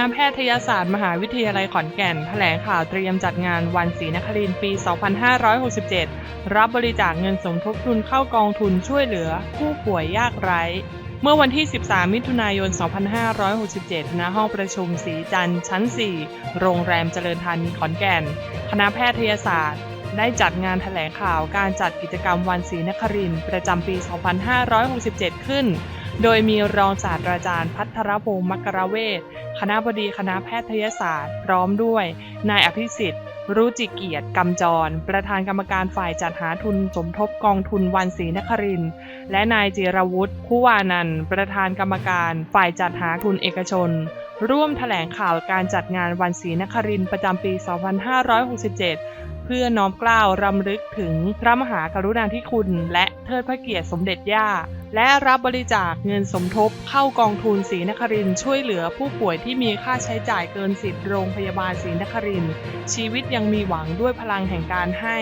ณะแพทยศาสตร์มหาวิทยาลัยขอนแก่น แถลงข่าวเตรียมจัดงานวันศรีนครินทร์ปี 2567 รับบริจาคเงินสมทบทุนเข้ากองทุนช่วยเหลือ ผู้ป่วยยากไร้ เมื่อวันที่ 13 มิถุนายน 2567 ณ ห้องประชุมสีจันทร์ชั้น 4 โรงแรมเจริญธานีขอนแก่น คณะแพทยศาสตร์ ได้จัดงานแถลงข่าวการจัดกิจกรรมวันศรีนครินประจำปี 2567 ขึ้น โดยมีรองศาสตราจารย์พัทรพงศ์มักรเวชคณะบดีคณะแพทยศาสตร์ พร้อมด้วย นายอภิสิทธิ์รู้จิเกียรติกำจร ประธานกรรมการฝ่ายจัดหาทุนสมทบกองทุนวันศรีนคริน และนายจิรวุฒิผู้วานันท์ประธานกรรมการฝ่ายจัดหาทุนเอกชน ร่วมแถลงข่าวการจัดงานวันศรีนครินประจำปี 2567 พื่อน้อมเกล้ารำลึกถึงพระมหากรุณาธิคุณ และเทิดพระเกียรติสมเด็จย่า และรับบริจาคเงินสมทบเข้ากองทุนศรีนครินช่วยเหลือผู้ป่วยที่มีค่าใช้จ่ายเกินสิทธิ์โรงพยาบาลศรีนครินชีวิตยังมีหวังด้วยพลังแห่งการให้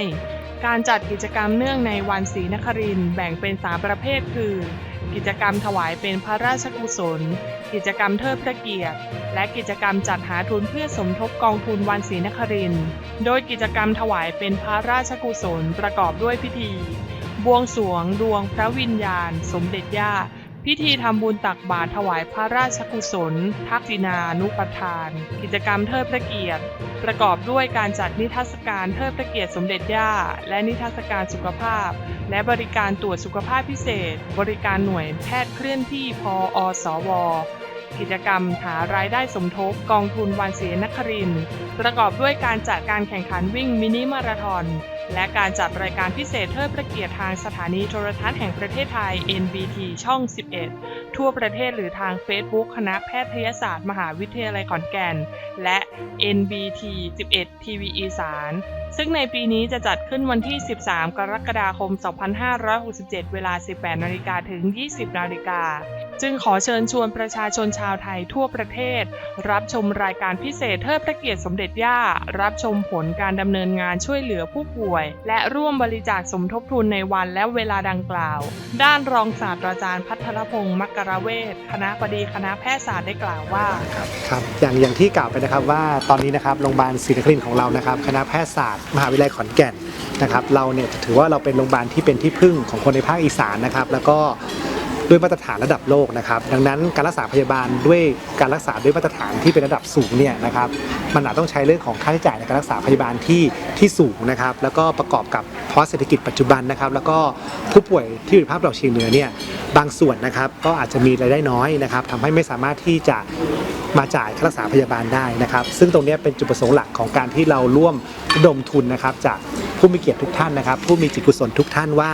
การจัดกิจกรรมเนื่องในวันศรีนครินแบ่งเป็น 3 ประเภทคือ กิจกรรมถวายเป็นพระราชกุศล กิจกรรมเทิดพระเกียรติ และกิจกรรมจัดหาทุนเพื่อสมทบกองทุนวันศรีนคริน โดยกิจกรรมถวายเป็นพระราชกุศลประกอบด้วยพิธี บวงสรวงดวงพระวิญญาณ สมเด็จย่า พิธีทำบุญตักบาตรถวายพระราชกุศล ทักษินานุปทาน กิจกรรมเทิดพระเกียรติ ประกอบด้วยการจัดนิทรรศการเทิดพระเกียรติสมเด็จย่า และนิทรรศการสุขภาพ และบริการตรวจสุขภาพพิเศษ บริการหน่วยแพทย์เคลื่อนที่พออสวกิจกรรมหารายได้สมทบกองทุนวันศรีนคริน ประกอบด้วยการจัดการแข่งขันวิ่งมินิมาราธอน และการจัดรายการพิเศษเทิดพระเกียรติทางสถานีโทรทัศน์แห่งประเทศไทย NBT ช่อง 11 ทั่วประเทศหรือทาง Facebook คณะแพทยศาสตร์มหาวิทยาลัยขอนแก่น และ NBT 11ทีวีอีสาน ซึ่งในปีนี้จะจัดขึ้นวันที่ 13 กรกฎาคม 2567 เวลา 18 นาฬิกาถึง 20 นาฬิกา จึงขอเชิญชวนประชาชนชาวไทยทั่วประเทศ รับชมรายการพิเศษเทิดพระเกียรติสมเด็จย่า รับชมผลการดำเนินงานช่วยเหลือผู้ป่วย และร่วมบริจาคสมทบทุนในวันและเวลาดังกล่าว ด้านรองศาสตราจารย์พัทรพงศ์มักกรเวชคณะบดีคณะแพทยศาสตร์ได้กล่าวว่า ครับอย่างอย่างที่กล่าวไปนะครับว่าตอนนี้นะครับโรงพยาบาลศรีนครินทร์ของเรานะครับ คณะแพทยศาสตร์มหาวิทยาลัยขอนแก่นนะครับ เราเนี่ยถือว่าเราเป็นโรงพยาบาลที่เป็นที่พึ่งของคนในภาคอีสานนะครับ แล้วก็ ด้วยมาตรฐานระดับโลกนะครับดังนั้นการรักษาพยาบาลด้วยการรักษาด้วยมาตรฐานที่เป็นระดับสูงเนี่ยนะครับมันอาจต้องใช้เรื่องของค่าใช้จ่ายในการรักษาพยาบาลที่ที่สูงนะครับแล้วก็ประกอบกับภาะเศรษฐกิจปัจจุบันนะครับแล้วก็ผู้ป่วยที่อยู่ภาคตะวันออกเฉียงเหนือเนี่ยบางส่วนนะครับก็อาจจะมีรายได้น้อยนะครับทำให้ไม่สามารถที่จะมาจ่ายค่ารักษาพยาบาลได้นะครับ ซึ่งตรงนี้เป็นจุดประสงค์หลักของการที่เราร่วมดมทุนนะครับจากผู้มีเกียรติทุกท่านนะครับ ผู้มีจิตกุศลทุกท่านว่า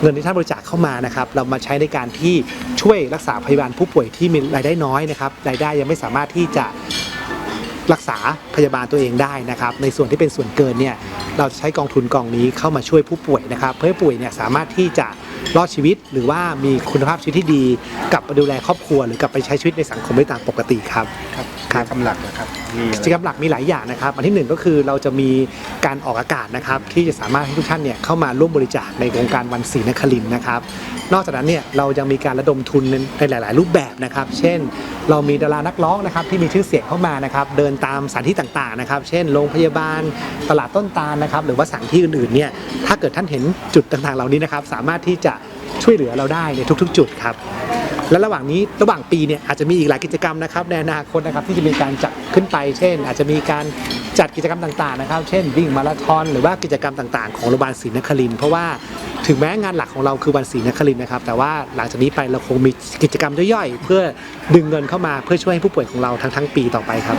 เงินที่ท่านบริจาคเข้ามานะครับเรามาใช้ในการที่ช่วยรักษาพยาบาลผู้ป่วยที่มีรายได้น้อยนะครับรายได้ยังไม่สามารถที่จะรักษาพยาบาลตัวเองได้นะครับ ในส่วนที่เป็นส่วนเกินเนี่ยเราจะใช้กองทุนกองนี้เข้ามาช่วยผู้ป่วยนะครับ เพื่อป่วยเนี่ยสามารถที่จะรอดชีวิตหรือว่ามีคุณภาพชีวิตที่ดีกลับมาดูแลครอบครัว หรือกลับไปใช้ชีวิตในสังคมได้ตามปกติครับ ครับครับกำหลักนะครับมีอะไรกิจกรรมหลักมีหลายอย่างนะครับอันที่หนึ่งก็คือเราจะมีการออกอากาศนะครับที่จะสามารถให้ทุกท่านเนี่ยเข้ามาร่วมบริจาคในโครงการวันศรีนครินทร์นะครับ นอกจากนั้นเนี่ยเรายังมีการระดมทุนในหลาย ๆ รูปแบบนะครับ เช่น เรามีดารานักร้องนะครับที่มีชื่อเสียงเข้ามานะครับเดินตามสถานที่ต่าง ๆ นะครับ เช่น โรงพยาบาลตลาดต้นตาลนะครับ หรือว่าสถานที่อื่น ๆ เนี่ยถ้าเกิดท่านเห็นจุดต่าง ๆ เหล่านี้นะครับสามารถที่จะช่วยเหลือเราได้ในทุก ๆ จุดครับ และระหว่างนี้ระหว่างปีเนี่ยอาจจะมีอีกหลายกิจกรรมนะครับในอนาคตนะครับที่จะมีการจัดขึ้นไป เช่น อาจจะมีการจัดกิจกรรมต่างๆนะครับ เช่นวิ่งมาราธอนหรือว่ากิจกรรมต่างๆ ของโรงพยาบาลศรีนครินทร์เพราะว่า ถึงแม้งานหลักของเราคือวันศรีนครินทร์นะครับ แต่ว่าหลังจากนี้ไปเราคงมีกิจกรรมย่อยๆ เพื่อดึงเงินเข้ามาเพื่อช่วยให้ผู้ป่วยของเราทั้งทั้งปีต่อไปครับ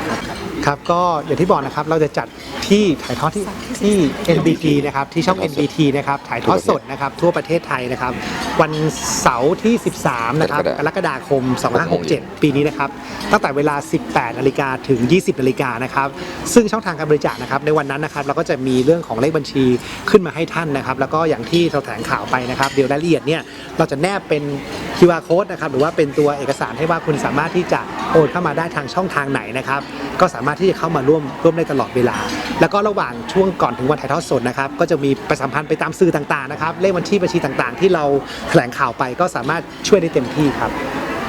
ครับก็อย่างที่บอกนะครับเราจะจัดที่ถ่ายทอดที่ที่ NBT นะครับที่ช่อง NBT นะครับถ่ายทอดสดนะครับทั่วประเทศไทยนะครับ วันเสาร์ที่ 13 นะครับกรกฎาคม 2567 ปีนี้นะครับตั้งแต่เวลา 18 นาฬิกาถึง 20 นาฬิกานะครับซึ่งช่องทางการบริจาคนะครับในวันนั้นนะครับเราก็จะมีเรื่องของเลขบัญชีขึ้นมาให้ท่านนะครับ แล้วก็อย่างที่เราแถลงข่าวไปนะครับ เดี๋ยวรายละเอียดเนี่ยเราจะแนบเป็น QR code นะครับหรือว่าเป็นตัวเอกสารให้ว่าคุณสามารถที่จะโอนเข้ามาได้ทางช่องทางไหนนะครับก็สามารถที่จะเข้ามาร่วมร่วมได้ตลอดเวลา แล้วก็ระหว่างช่วงก่อนถึงวันถ่ายทอดสดนะครับก็จะมีประชาสัมพันธ์ไปตามสื่อต่างๆนะครับเลขบัญชีบัญชีต่างๆ ที่เราแถลงข่าวไปก็สามารถช่วยได้เต็มที่ครับ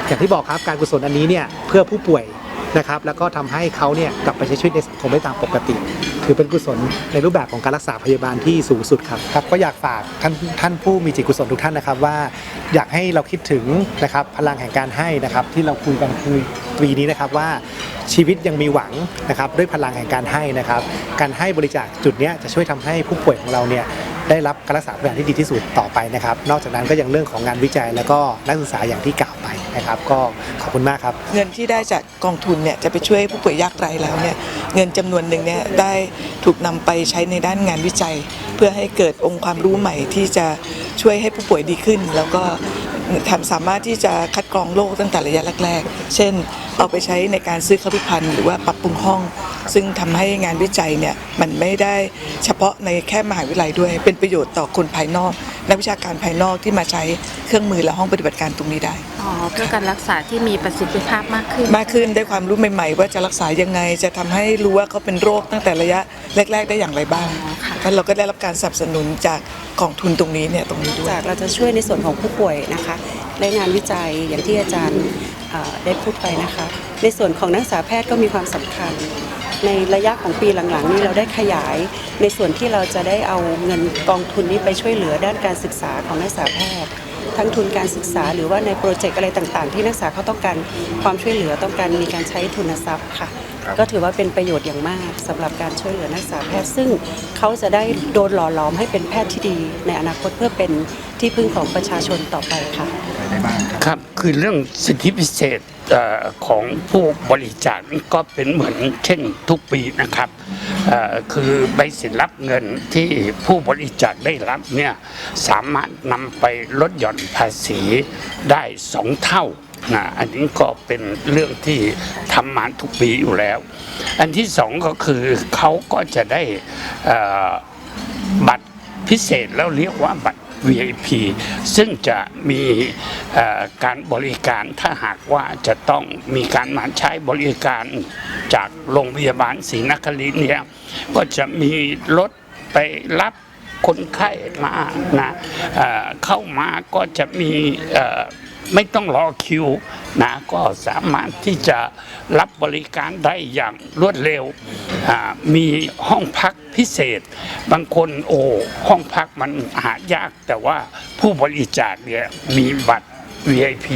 อย่างที่บอกครับการกุศลอันนี้เนี่ยเพื่อผู้ป่วย นะครับแล้วก็ทำให้เขาเนี่ยกลับไปใช้ชีวิตในสังคมได้ตามปกติ ถือเป็นกุศลในรูปแบบของการรักษาพยาบาลที่สูงสุดครับครับก็อยากฝากท่านท่านผู้มีจิตกุศลทุกท่านนะครับว่า อยากให้เราคิดถึงนะครับพลังแห่งการให้นะครับที่เราคุยกันคือปีนี้นะครับว่าชีวิตยังมีหวังนะครับด้วยพลังแห่งการให้นะครับ การให้บริจาคจุดเนี้ยจะช่วยทำให้ผู้ป่วยของเราเนี่ยได้รับการรักษาพยาบาลที่ดีที่สุดต่อไปนะครับ นอกจากนั้นก็ยังเรื่องของงานวิจัย แล้วก็นักศึกษาอย่างที่กล่าว นะครับ ก็ขอบคุณมากครับ เงินที่ได้จากกองทุนเนี่ยจะไปช่วยผู้ป่วยยากไร้แล้วเนี่ยเงินจำนวนหนึ่งเนี่ยได้ถูกนำไปใช้ในด้านงานวิจัย เพื่อให้เกิดองค์ความรู้ใหม่ที่จะช่วยให้ผู้ป่วยดีขึ้น แล้วก็ทำสามารถที่จะคัดกรองโรคตั้งแต่ระยะแรกๆ เช่น เอาไปใช้ในการซื้อครุภัณฑ์หรือว่าปรับปรุงห้อง ซึ่งทำให้งานวิจัยเนี่ยมันไม่ได้เฉพาะในแค่มหาวิทยาลัยด้วย เป็นประโยชน์ต่อคนภายนอก นักวิชาการภายนอกที่มาใช้เครื่องมือและห้องปฏิบัติการตรงนี้ได้ อ๋อเพื่อการรักษาที่มีประสิทธิภาพมากขึ้น มากขึ้นได้ความรู้ใหม่ ๆ ว่าจะรักษายังไง จะทำให้รู้ว่าเขาเป็นโรคตั้งแต่ระยะแรก ๆ ได้อย่างไรบ้างอ๋อค่ะ แล้วเราก็ได้รับการสนับสนุนจากกองทุนตรงนี้เนี่ยตรงนี้ด้วย จากเราจะช่วยในส่วนของผู้ป่วยนะคะและงานวิจัยอย่างที่อาจารย์เอ่อได้พูดไปนะคะ ในส่วนของนักศึกษาแพทย์ก็มีความสำคัญ ในระยะของปีหลังๆ นี้เราได้ขยาย ในส่วนที่เราจะได้เอาเงินกองทุนนี้ไปช่วยเหลือด้านการศึกษาของนักศึกษาแพทย์ ทั้งทุนการศึกษา หรือว่าในโปรเจกต์อะไรต่างๆ ที่นักศึกษาเขาต้องการความช่วยเหลือต้องการมีการใช้ทุนทรัพย์ค่ะ ก็ถือว่าเป็นประโยชน์อย่างมากสำหรับการช่วยเหลือนักศึกษาแพทย์ ซึ่งเขาจะได้โดนหล่อหลอมให้เป็นแพทย์ที่ดี ในอนาคตเพื่อเป็นที่พึ่งของประชาชนต่อไปค่ะครับคือเรื่องสิทธิพิเศษเอ่อ ของผู้บริจาคก็เป็นเหมือนเช่นทุกปีนะครับคือใบเสร็จรับเงินที่ผู้บริจาคได้รับเนี่ยสามารถนำไปลดหย่อนภาษีได้สองเท่านะอันนี้ก็เป็นเรื่องที่ทำมาทุกปีอยู่แล้ว อันที่สองก็คือเขาก็จะได้บัตรพิเศษแล้วเรียกว่าบัตร VIP ซึ่งจะมีการบริการถ้าหากว่าจะต้องมีการมาใช้บริการจากโรงพยาบาลศรีนครินทร์เนี่ยก็จะมีรถไปรับคนไข้มานะเข้ามาก็จะมี ไม่ต้องรอคิวนะก็สามารถที่จะรับบริการได้อย่างรวดเร็ว มีห้องพักพิเศษ บางคนโอ้ห้องพักมันหายากแต่ว่าผู้บริจาคเนี่ยมีบัตร VIP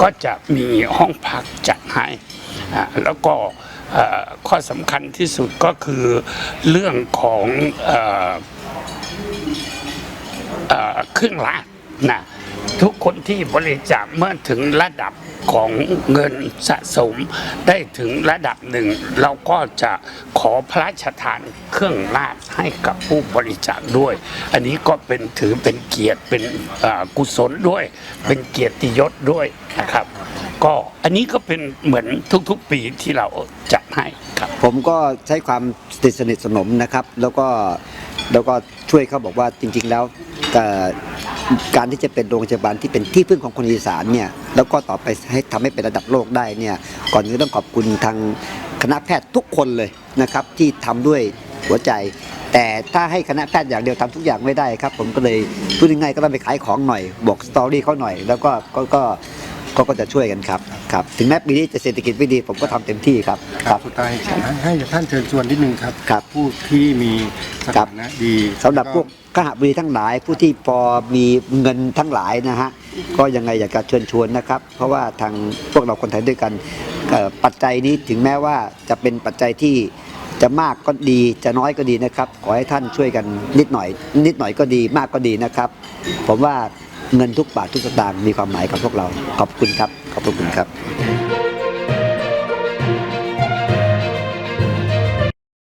ก็จะมีห้องพักจัดให้แล้วก็ข้อสำคัญที่สุดก็คือเรื่องของเอ่อเอ่อเครื่องรางนะ ทุกคนที่บริจาคเมื่อถึงระดับของเงินสะสมได้ถึงระดับหนึ่ง เราก็จะขอพระราชทานเครื่องราชให้กับผู้บริจาคด้วย อันนี้ก็เป็นถือเป็นเกียรติเป็นกุศลด้วย เป็นเกียรติยศด้วยนะครับ ก็อันนี้ก็เป็นเหมือนทุกๆปีที่เราจัดให้ครับ ผมก็ใช้ความติดสนิทสนมนะครับ แล้วก็ แล้วก็ช่วยเขาบอกว่าจริง ๆ แล้วการที่จะเป็นโรงพยาบาลที่เป็นที่พึ่งของคนอีสานเนี่ยแล้วก็ต่อไปให้ทำให้เป็นระดับโลกได้เนี่ยก่อนอื่นต้องขอบคุณทางคณะแพทย์ทุกคนเลยนะครับที่ทำด้วยหัวใจ แต่ถ้าให้คณะแพทย์อย่างเดียวทำทุกอย่างไม่ได้ครับ ผมก็เลยพูดง่ายๆก็ต้องไปขายของหน่อยบอกสตอรี่เขาหน่อย แล้วก็ก็ ก็ก็ก็จะช่วยกันครับครับถึงแม้ปีนี้จะเศรษฐกิจไม่ดีผมก็ทำเต็มที่ครับครับสุดท้ายให้ท่านเชิญชวนนิดนึงครับ ครับ ผู้ที่มีสถานะดีสำหรับพวกขหบดีทั้งหลายผู้ที่พอมีเงินทั้งหลายนะฮะก็ยังไงอยากจะเชิญชวนนะครับ เพราะว่าทางพวกเราคนไทยด้วยกันเอ่อปัจจัยนี้ถึงแม้ว่าจะเป็นปัจจัยที่จะมากก็ดีจะน้อยก็ดีนะครับ ขอให้ท่านช่วยกันนิดหน่อย นิดหน่อยก็ดีมากก็ดีนะครับ ผมว่า เงินทุกบาททุกสตางค์มีความหมายกับพวกเรา ขอบคุณครับ ขอบพระคุณครับ